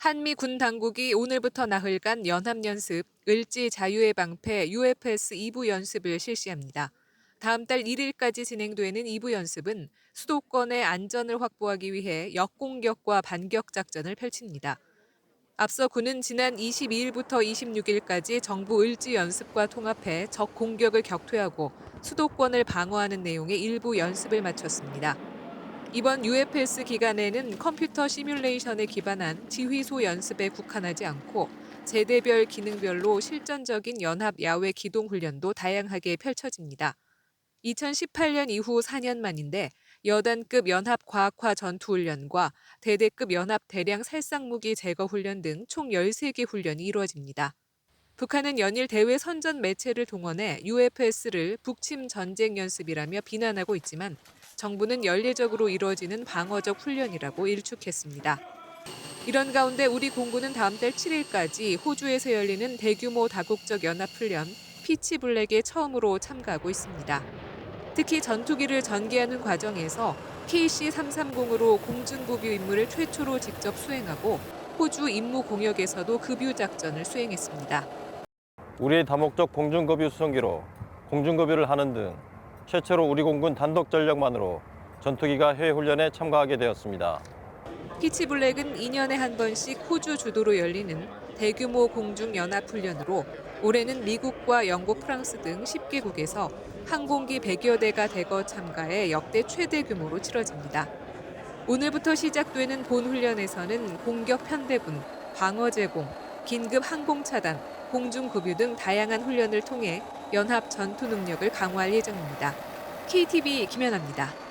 한미 군 당국이 오늘부터 나흘간 연합연습 을지 자유의 방패 UFS 2부 연습을 실시합니다. 다음 달 1일까지 진행되는 2부 연습은 수도권의 안전을 확보하기 위해 역공격과 반격 작전을 펼칩니다. 앞서 군은 지난 22일부터 26일까지 정부 을지 연습과 통합해 적 공격을 격퇴하고 수도권을 방어하는 내용의 일부 연습을 마쳤습니다. 이번 UFS 기간에는 컴퓨터 시뮬레이션에 기반한 지휘소 연습에 국한하지 않고 제대별 기능별로 실전적인 연합 야외 기동 훈련도 다양하게 펼쳐집니다. 2018년 이후 4년 만인데 여단급 연합 과학화 전투 훈련과 대대급 연합 대량 살상 무기 제거 훈련 등 총 13개 훈련이 이루어집니다. 북한은 연일 대외 선전 매체를 동원해 UFS를 북침 전쟁 연습이라며 비난하고 있지만 정부는 연례적으로 이루어지는 방어적 훈련이라고 일축했습니다. 이런 가운데 우리 공군은 다음 달 7일까지 호주에서 열리는 대규모 다국적 연합훈련 피치 블랙에 처음으로 참가하고 있습니다. 특히 전투기를 전개하는 과정에서 KC-330으로 공중급유 임무를 최초로 직접 수행하고 호주 임무 공역에서도 급유 작전을 수행했습니다. 우리의 다목적 공중급유 수송기로 공중급유를 하는 등 최초로 우리 공군 단독 전력만으로 전투기가 해외 훈련에 참가하게 되었습니다. 피치 블랙은 2년에 한 번씩 호주 주도로 열리는 대규모 공중 연합 훈련으로 올해는 미국과 영국, 프랑스 등 10개국에서 항공기 100여 대가 대거 참가해 역대 최대 규모로 치러집니다. 오늘부터 시작되는 본 훈련에서는 공격 편대군, 방어 제공, 긴급 항공 차단, 공중 급유 등 다양한 훈련을 통해 연합 전투 능력을 강화할 예정입니다. KTV 김연아입니다.